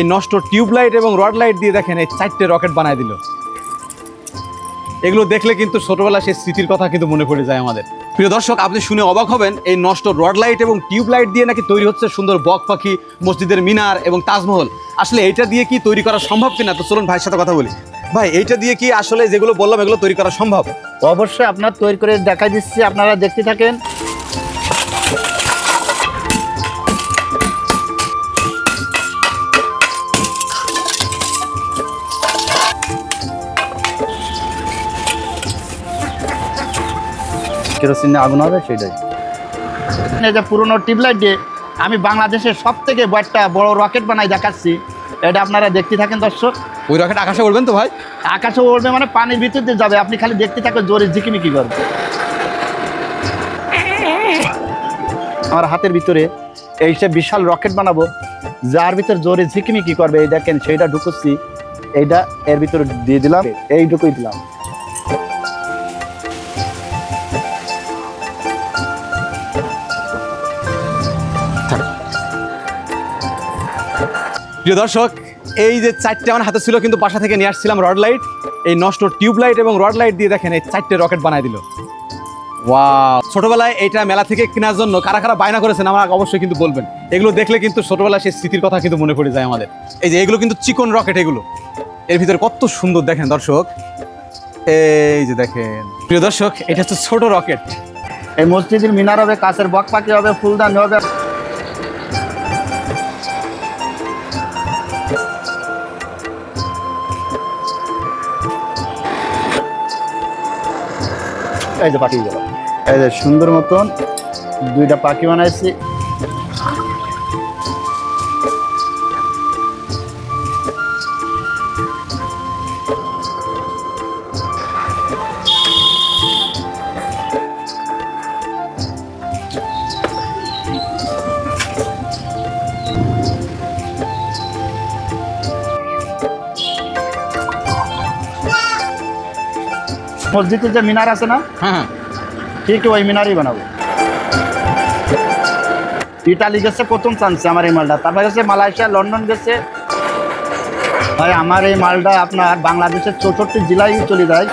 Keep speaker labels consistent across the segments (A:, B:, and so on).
A: এই নষ্ট tube light এবং রড লাইট দিয়ে দেখেন এই চারটে রকেট বানায় দিল। এগুলো দেখলে কিন্তু ছোটবেলা সেই স্মৃতির কথা কিন্তু মনে পড়ে যায় আমাদের। প্রিয় দর্শক, আপনি শুনে অবাক হবেন, এই নষ্ট রড লাইট এবং টিউব লাইট দিয়ে নাকি তৈরি হচ্ছে সুন্দর বক পাখি, মসজিদের মিনার এবং তাজমহল। আসলে এইটা দিয়ে কি তৈরি করা সম্ভব কিনা? তো চলুন ভাইয়ের সাথে কথা বলি। ভাই, এইটা দিয়ে কি আসলে যেগুলো বললাম এগুলো তৈরি করা সম্ভব?
B: অবশ্যই আপনার তৈরি করে দেখাই দিচ্ছি, আপনারা দেখতে থাকেন। কেরোসিনে আগুন হবে সেটাই। যে পুরোনো টিউবলাইট দিয়ে আমি বাংলাদেশের সব থেকে একটা বড় রকেট বানাই দেখাচ্ছি এটা আপনারা দেখতে থাকেন দর্শক।
A: ওই রকেট আকাশে উঠবেন তো ভাই?
B: আকাশে উড়বে মানে পানির ভিতর দিয়ে যাবে আপনি খালি দেখতে থাকেন জোরে ঝিকিমিকি করবে। আমার হাতের ভিতরে এই সে বিশাল রকেট বানাবো যার ভিতর জোরে ঝিকিমিকি করবে এই দেখেন সেইটা ঢুকুচ্ছি এইটা এর ভিতরে দিয়ে দিলাম এইটুকুই দিলাম।
A: প্রিয় দর্শক, এই যে চারটে আমার হাতে ছিল কিন্তু বাসা থেকে নিয়ে আসছিলাম রড লাইট। এই নষ্ট টিউব লাইট এবং রড লাইট দিয়ে দেখেন এই চারটে রকেট বানায় দিল। ওয়াও! ছোটবেলায় এটা মেলা থেকে কেনার জন্য কারা কারা বায়না করেছেন আমার অবশ্যই কিন্তু বলবেন। এগুলো দেখলে কিন্তু ছোটবেলায় সেই স্মৃতির কথা কিন্তু মনে পড়ে যায় আমাদের। এই যে এগুলো কিন্তু চিকন রকেট এগুলো। এর ভিতরে কত সুন্দর দেখেন দর্শক। এই যে দেখেন। প্রিয় দর্শক, এটা হচ্ছে ছোট রকেট।
B: এই মসজিদের মিনার হবে কাছের বক পাখি হবে, ফুলদানি হবে। এই যে পাখি গেল। এই যে সুন্দর মতন দুইটা পাখি বানাইছি। মসজিদের যে মিনার আছে না
A: হ্যাঁ হ্যাঁ।
B: ঠিক ওই মিনারই বানাবো। ইটালি গেছে প্রথম চান্সে আমার এই মালটা। তারপরে গেছে মালয়েশিয়া লন্ডন গেছে। ভাই আমার এই মালটা আপনার বাংলাদেশের চৌষট্টি জেলায় চলে যায়।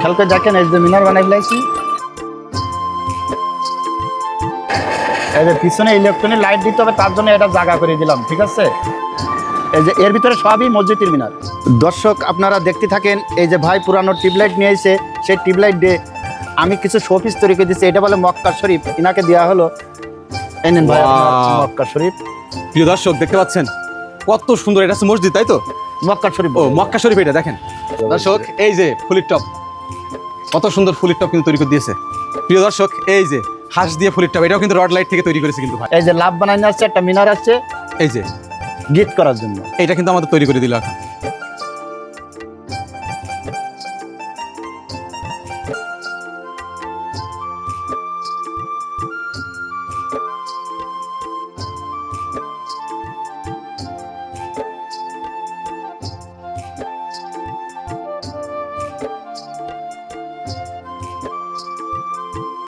B: খেলকে দেখেন এই যে মিনার বানাই ফেলাইছি এই যে পিছনে ইলেকট্রনিক লাইট দিতে হবে তার জন্য এটা জায়গা করে দিলাম ঠিক আছে? এই যে এর ভিতরে সবই মসজিদের মিনার। দর্শক আপনারা দেখতে থাকেন এই যে ভাই পুরানো টিউবলাইট নিয়ে এসে সেই টিউবলাইট দিয়ে আমি কিছু শোপিস তৈরি করে দিচ্ছি এটা বলে মক্কা শরীফ ইনাকে দেওয়া হলো। এই নেন ভাই আপনার. মক্কা শরীফ।
A: প্রিয় দর্শক দেখতে পাচ্ছেন? কত সুন্দর এটা হচ্ছে মসজিদ তাই তো?
B: মক্কা শরীফ
A: ও মক্কা শরীফ এটা দেখেন। দর্শক এই যে ফুলির টপ কত সুন্দর ফুলির টপ কিন্তু তৈরি করে দিয়েছে। প্রিয় দর্শক এই যে হাঁস দিয়ে ফুলির টপ এটাও কিন্তু রড লাইট থেকে তৈরি করেছে কিন্তু ভাই।
B: এই যে লাভ বানাই আছে একটা মিনার আছে
A: এই যে।
B: গীত করার জন্য।
A: এটা কিন্তু আমাদের তৈরি করে দিল এখন।